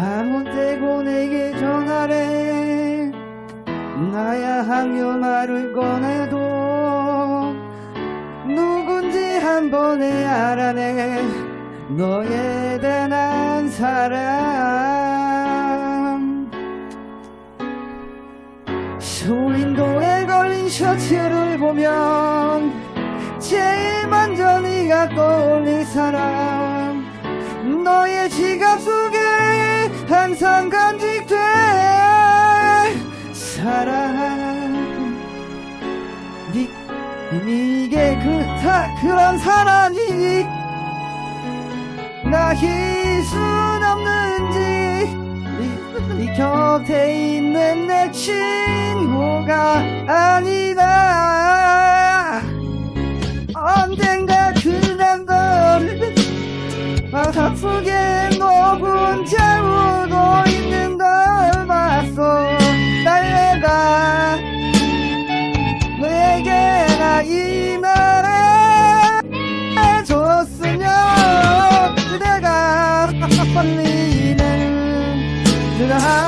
아무 때고 내게 전화래. 나야 항여 말을 꺼내도 누군지 한 번에 알아내. 너에 대한 사랑. 쇼윈도에 걸린 셔츠를 보면 제일 먼저 네가 떠올린 사람. 너의 지갑 속 항상 간직돼. 사랑 니, 이게 그, 다, 그런 사람이 나힐 순 없는지 이, 이 곁에 있는 내 아니다 the high.